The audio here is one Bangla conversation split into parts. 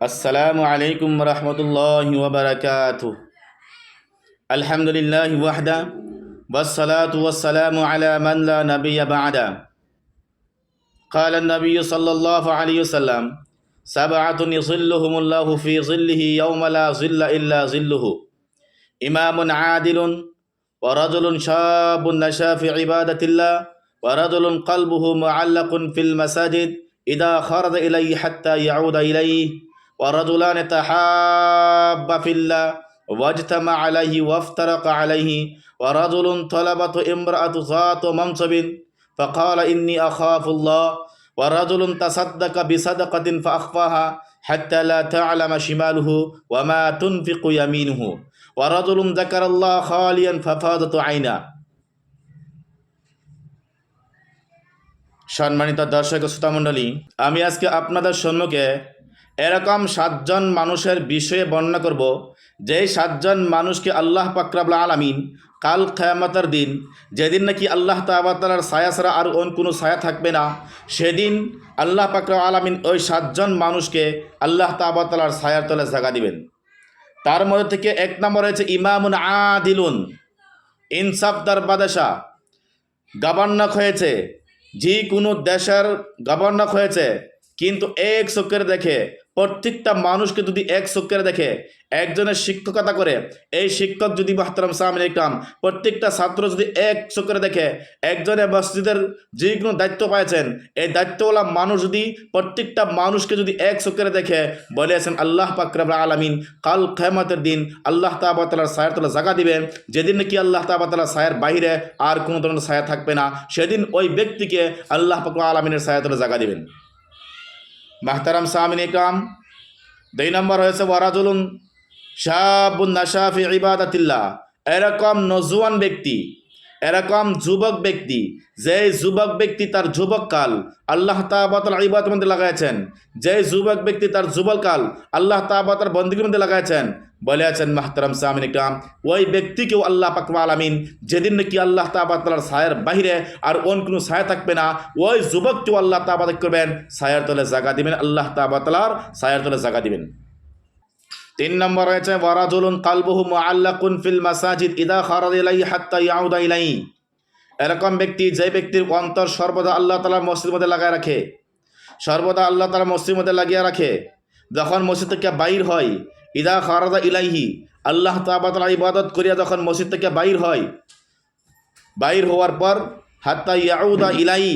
السلام عليكم ورحمة الله وبركاته. الحمد لله وحده والصلاة والسلام على من لا نبي بعده. قال النبي صلى الله عليه وسلم سبعة يظلهم الله في ظله يوم لا ظل إلا ظله. إمام عادل ورجل شاب نشأ في عبادة الله ورجل قلبه معلق في المساجد إذا خرج إليه حتى يعود إليه. ورجلان تحابا في الله واجتمع عليه وافترق عليه ورجل طلبت امرأة ذات منصب فقال إني أخاف الله ورجل تصدق بصدقة فأخفاها حتى لا تعلم شماله وما تنفق يمينه ورجل ذكر الله خاليا ففاضت عيناه সম্মানিত দর্শক ও শ্রোতামণ্ডলী আমি আজকে আপনাদের সম্মুখে এরকম সাতজন মানুষের বিষয়ে বর্ণনা করব, যেই সাতজন মানুষকে আল্লাহ পাকরাবুল আলামিন কাল খেয়ামতের দিন, যেদিন নাকি আল্লাহ তাবাতালার ছায়া ছাড়া আর অন্য কোনো ছায়া থাকবে না, সেদিন আল্লাহ পাকরাব আলামিন ওই সাতজন মানুষকে আল্লাহ তাবাতালার ছায়ার তলে জাগা দিবেন। তার মধ্যে থেকে এক নম্বর হয়েছে ইমামুন আদিলুন ইনসাফদার বাদেশা গভর্নক হয়েছে, যে কোনো দেশের গভর্নক হয়েছে, কিন্তু এক চোখের দেখে প্রত্যেকটা মানুষকে যদি এক চোখের দেখে, একজনের শিক্ষকতা করে, এই শিক্ষক যদি মাহতারাম সামিন ইকরাম প্রত্যেকটা ছাত্র যদি এক চোখের দেখে একজনের মসজিদের যে কোনো দায়িত্ব পাইছেন এই দায়িত্বওয়ালা মানুষ যদি প্রত্যেকটা মানুষকে যদি এক চোখের দেখে বলেছেন আল্লাহ পাকরাব আলামিন কাল খেমাতের দিন আল্লাহ তাবাতালার সায়ের তলা জায়গা দিবেন। যেদিন নাকি আল্লাহ তাবাতালার সায়ের বাইরে আর কোনো ধরনের সায়া থাকবে না, সেদিন ওই ব্যক্তিকে আল্লাহ পাকরা আলমিনের ছায়া তলা জায়গা দিবেন। মাহতারাম সামিন ইকরাম দুই নম্বর হয়েছে ওয়ারাজুলুন শাহাবুন্না নাশাফি ইবাদাতিল্লা এরকম নজুয়ান ব্যক্তি এরকম যুবক ব্যক্তি যে যুবক ব্যক্তি তার যুবককাল আল্লাহ তাবাতাল ইবাদ মধ্যে লাগাইছেন যে যুবক ব্যক্তি তার যুবককাল আল্লাহ তাবাতার বন্দীর মধ্যে লাগাইছেন বলে আছেন মাহতারাম সামিন ইকরাম, ওই ব্যক্তিকেও আল্লাহ পাকমা আলামিন যেদিন নাকি আল্লাহ তাবাতালার সায়ের বাহিরে আর অন্য কোনো ছায়া থাকবে না, ওই যুবককেও আল্লাহ তাবাদ করবেন, ছায়ার তলে জায়গা দিবেন, আল্লাহ তাবাতালার ছায়ার তলে জায়গা দিবেন। তিন নম্বর রয়েছে, ওয়ারাজুলুন কালবহু মুআল্লাকুন ফিল মাসাজিদ ইদা খারাজ ইলাইহি হাত্তা ইয়াউদা ইলাইহি। এরকম ব্যক্তি, যে ব্যক্তির অন্তর সর্বদা আল্লাহ তাআলার মসজিদের মধ্যে লাগায় রাখে, সর্বদা আল্লাহ তাআলা মসজিদের মধ্যে লাগিয়ে রাখে, যখন মসজিদ থেকে বাইর হয়, ইদা খারাজা ইলাইহি, আল্লাহ তাআলা ইবাদত করিয়া যখন মসজিদ থেকে বাইর হয়, বাইর হওয়ার পর হাত্তা ইয়াউদা ইলাই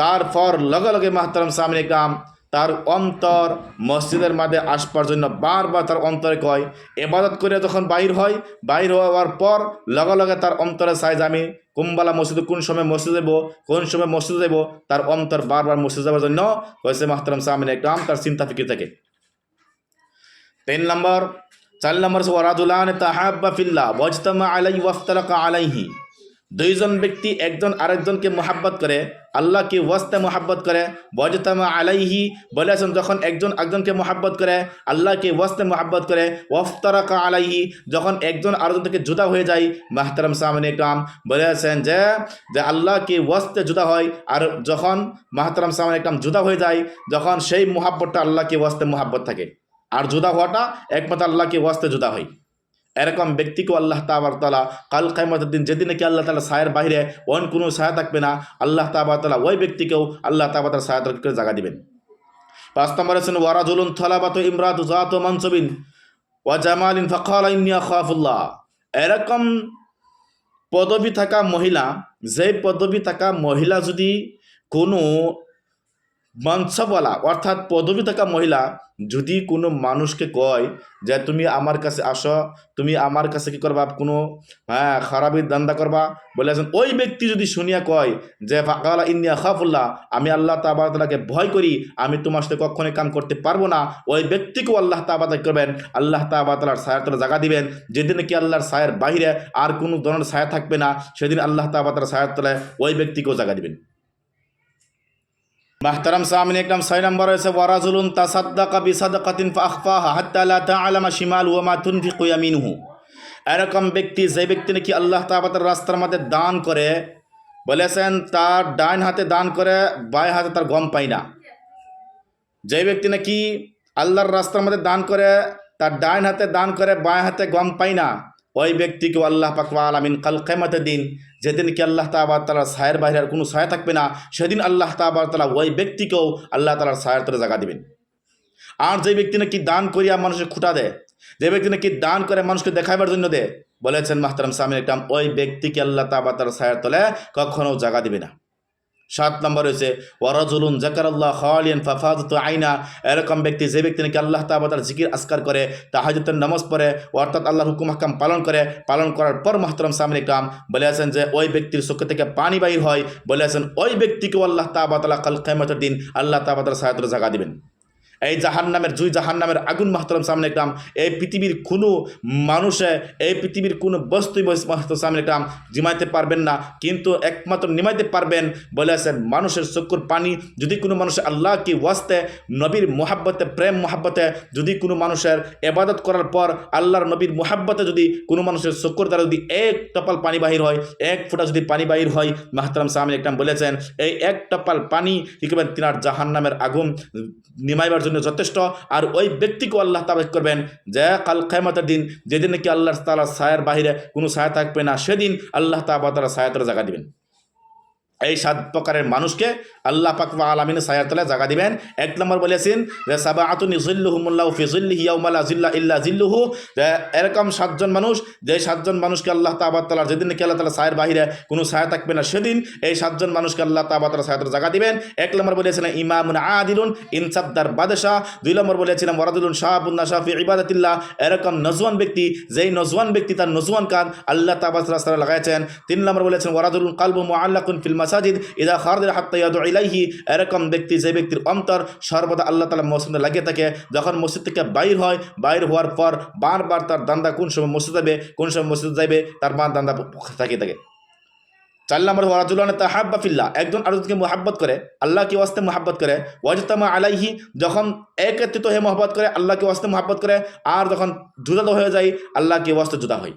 তারপর লগে লগে মাহতারাম সামনে কাম তার অন্তর মসজিদের মাঝে আসবার জন্য বারবার তার অন্তরে কয়। এবাদত করে যখন বাইর হয় বাইর হওয়ার পর লগে লগে তার অন্তরে চাই যে আমি কুম্বালা মসজিদে কোন সময় মসজিদ দেবো কোন সময় মসজিদ দেবো তার অন্তর বারবার মসজিদ যাওয়ার জন্য হয়েছে মাহতারাম সামিনে কাম তার চিন্তা ফিকির থাকে। তিন নম্বর, চার নম্বর ওয়ারাদুলান তাহাব্বা ফিল্লা ওয়াজতামা আলাই ওয়াফতারাকা আলাইহি। দুইজন ব্যক্তি একজন আরেকজনকে মোহাব্বত করে, আল্লাহকে ওয়াস্তে মোহাব্বত করে বজতামা আলাইহি বলেছেন যখন একজন একজনকে মোহাব্বত করে, আল্লাহকে ওয়াস্তে মোহাব্বত করে, ওয়ফতারাকা আলাইহি যখন একজন আরেকজন থেকে জুদা হয়ে যায়, মাহতারাম সামনে কাম বলেছেন যে যে আল্লাহকে ওয়াস্তে জুদা হয় আর যখন মাহতারাম সামনে কাম জুদা হয়ে যায়, যখন সেই মোহাব্বতটা আল্লাহকে ওয়াস্তে মোহাব্বত থাকে। আর জুদা হওয়াটা একমাত্র আল্লাহকে ওয়াস্তে জুদা হয়। এরকম ব্যক্তিকেও আল্লাহ তাবার তালা কাল কায়মতের দিন যেদিন নাকি আল্লাহ তালা সায়ের বাইরে অন কোনো ছায়া থাকবে না, আল্লাহ তাবা তালা ওই ব্যক্তিকেও আল্লাহ তাবা তালা ছায়া করে জায়গা দিবেন। পাঁচ নম্বর আছেন ওয়ারাজুলুন থলাবাত ইমরাত জাত মানসবিন ওয়া জামালিন ফখাল ইন্নিয়া খাফুল্লাহ এরকম পদবি থাকা মহিলা, যে পদবি থাকা মহিলা যদি কোনো মঞ্চবলা অর্থাৎ পদবি থাকা মহিলা যদি কোনো মানুষকে কয় যে তুমি আমার কাছে আসো, তুমি আমার কাছে কি করবা? কোনো হ্যাঁ খারাপের দান্দা করবা? বলেছেন ওই ব্যক্তি যদি শুনিয়া কয় যে, ফাকালা ইন্দিয়া খাফুল্লাহ আমি আল্লাহ তাবাদাকে ভয় করি, আমি তোমার সাথে কখনোই কাম করতে পারব না। ওই ব্যক্তিকেও আল্লাহ তাবাদা করবেন? আল্লাহ তাবাদার ছায়ার তলে জায়গা দিবেন। যেদিন কি আল্লাহর ছায়ের বাহিরে আর কোনো ধরনের সায়া থাকবে না, সেদিন আল্লাহ তাবাদার ছায়ার তলে ওই ব্যক্তিকেও জায়গা দিবেন। মাহতারাম সামিন একদম ছয় নম্বর রয়েছে, ওয়ারাজুলুন তাসাদ্দাকা বিসাদাকাতিন ফাখফাহা হাত্তা লা তাআলামা শিমাল ওয়া মা তুনফিকু ইয়ামিনুহু এরকম ব্যক্তি, যে ব্যক্তি নাকি আল্লাহ তাআলার রাস্তার মধ্যে দান করে, বলেছেন তার ডান হাতে দান করে, বায় হাতে তার গম পায় না। যে ব্যক্তি নাকি আল্লাহর রাস্তার মধ্যে দান করে, তার ডাইন হাতে দান করে বাঁ হাতে গম পাই না, ওই ব্যক্তিকে আল্লাহ পাকবা আলামিন কাল কেমাতে দিন যেদিন কি আল্লাহ তাবার তালার সায়ের বাইরে আর কোনো সায়া থাকবে না, সেদিন আল্লাহ তাবার তালা ওই ব্যক্তিকেও আল্লাহ তালার সায়ের তলে জায়গা দিবেন। আর যে ব্যক্তি নাকি দান করিয়া মানুষের খুঁটা দেয়, যে ব্যক্তি নাকি দান করে মানুষকে দেখাবার জন্য দেয়, বলেছেন মাহতারাম সামিন ইকরাম ওই ব্যক্তিকে আল্লাহ তাবা তার সায়ের তলে কখনও জায়গা দিবে না। সাত নম্বর হয়েছে, ওয়ারাজুলুন জাকার আল্লাহ খালিয়ান ফাফাজত আইনা। এরকম ব্যক্তি, যে ব্যক্তি নাকি আল্লাহ তাবা তার জিকির আসকার করে তাহাজতের নামাজ পড়ে, অর্থাৎ আল্লাহর হুকুম হাকাম পালন করে, পালন করার পর মাহতরম সামনে কাম বলে আছেন যে ওই ব্যক্তির চোখ থেকে পানি বাহির হয় বলে আছেন ওই ব্যক্তিকেও আল্লাহ তাবা তালা কাল কেমতের দিন আল্লাহ তাবা তার সাহায্য জায়গা দিবেন। এই জাহান নামের জুই জাহান নামের আগুন মাহতারাম সামনে একরাম এই পৃথিবীর কোনো মানুষে, এই পৃথিবীর কোনো বস্তুই মাহতার সামনে একরাম জিমাইতে পারবেন না। কিন্তু একমাত্র নিমাইতে পারবেন বলে আছেন মানুষের চক্ষুর পানি। যদি কোনো মানুষের আল্লাহকে ওয়াস্তে, নবীর মোহাব্বতে, প্রেম মোহাব্বতে যদি কোনো মানুষের এবাদত করার পর আল্লাহর নবীর মোহাব্বতে যদি কোনো মানুষের চক্ষুর দ্বারা যদি এক টপাল পানি বাহির হয়, এক ফোঁটা যদি পানি বাহির হয়, মাহতারাম সামনে একরাম বলেছেন, এই এক টপাল পানি কি করবেন? তিনার জাহান নামের আগুন নিমাইবার জন্য যথেষ্ট। আর ওই ব্যক্তিকে আল্লাহ তাবেক করবেন যে, কাল খেমতের দিন যেদিন নাকি আল্লাহ তালা ছায়ার বাহিরে কোনো ছায়া থাকবে না, সেদিন আল্লাহ তাবা তারা জায়গা দিবেন। এই সাত প্রকারের মানুষকে আল্লাহ পাকবা আলমিন সায়ার তলায় জায়গা দিবেন। এক নম্বর বলেছেন যে সাবা আতুনি জিল্লুহুমুল্লাহ ফিজুল্লি ইয়াউমালা জিল্লা ইল্লা জিল্লুহু এরকম সাতজন মানুষ যে সাতজন মানুষকে আল্লাহ তাবার তালার যেদিন নাকি আল্লাহ তালা সায়ের বাহিরে কোনো ছায়া থাকবে না, সেদিন এই সাতজন মানুষকে আল্লাহ তাবা তালা সায়াতের জায়গা দিবেন। এক নম্বর বলেছেন, ইমামুন আদিলুন ইনসাদ্দার বাদশাহ। দুই নম্বর বলেছিলাম ওরাদুলুন শাহাবুল্লাহ শাফি ইবাদতিল্লাহ। এরকম নজওয়ান ব্যক্তি, যেই নজওয়ান ব্যক্তি তার নজওয়ান কান আল্লাহ তাবাস রাস্তায় লাগাইছেন। তিন নম্বর বলেছেন ওরাদুলুন কালবু মুআল্লাকুন ফিল মাসাজিদ, ইদা খারদের হাত্তা ইয়াদু ইলাইহি এরকম ব্যক্তি, যে ব্যক্তির অন্তর সর্বদা আল্লাহ তালা মসজিদে লাগিয়ে থাকে। যখন মসজিদ থেকে বাইর হয়, বাইর হওয়ার পর বারবার তার দান্দা কোন সময় মসজিদ যাবে, কোন সময় মসজিদ যাবে তার মান দান্দা থাকিয়ে থাকে। চার নম্বর ওয়ারাজুলান তাহাব্বা ফিল্লা একজন আরেকজনকে মোহাব্বত করে, আল্লাহকে ওয়াস্তে মোহাব্বত করে। ওয়াজতামা আলাইহি যখন একত্রিত হয়ে মোহাব্বত করে, আল্লাহকে ওয়াস্তে মোহাব্বত করে। আর যখন জুদা হয়ে যায়, আল্লাহকে ওয়াস্তে জুদা হয়।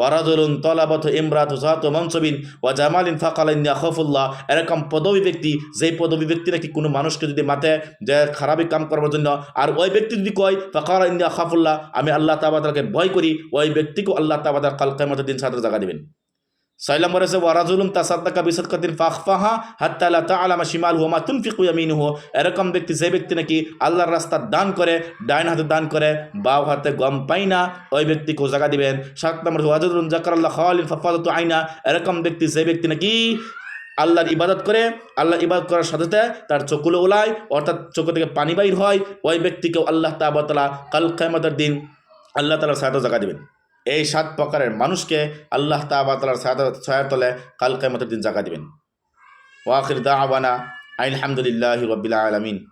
ওয়ারাজুলুন তলাবত ইমরাত জাত মনসবিন ওয়া জামালিন ফাকালাইন খফুল্লাহ এরকম পদবী ব্যক্তি, যেই পদবী ব্যক্তি নাকি কোনো মানুষকে যদি মাতে, যে খারাপই কাম করবার জন্য, আর ওই ব্যক্তি যদি কয়, ফাকাল ইন্দিয়া খাফুল্লাহ আমি আল্লাহ তাবাদাকে ভয় করি, ওই ব্যক্তিকেও আল্লাহ তাবাদার কালকে কেমতের দিন সাথে জায়গা দেবেন। নম্বর আছে ওয়ারাজুলুম তাসাদ্দাকা বিসাদকাতিন ফাখফাহা হাত্তা লা তাআলামা শিমালহু মা তুনফিকু ইয়ামিনুহু এরকম ব্যক্তি যে ব্যক্তি নাকি আল্লাহর রাস্তা দান করে, ডাইন হাতে দান করে, বাও হাতে গম পাই না, ওই ব্যক্তিকেও জায়গা দিবেন। সাত নম্বর ওয়াজুলুম জাকারাল্লাহ খালিন ফাফাদাতু আইনা এরকম ব্যক্তি যে ব্যক্তি নাকি আল্লাহর ইবাদত করে, আল্লাহর ইবাদত করার সাথে সাথে তার চকুলো ওলায়, অর্থাৎ চোখ থেকে পানি বাইর হয়, ওই ব্যক্তিকেও আল্লাহ তাবাতলা কাল কেমতের দিন আল্লাহ তালার সাহায্য জায়গা দেবেন। এই সাত প্রকারের মানুষকে আল্লাহ তাবাতালার ছায়ার তলে কাল কেমতের দিন জাগা দিবেন। ওয়াকির দা আবানা আলহামদুলিল্লাহ রবিল্লা আলমিন।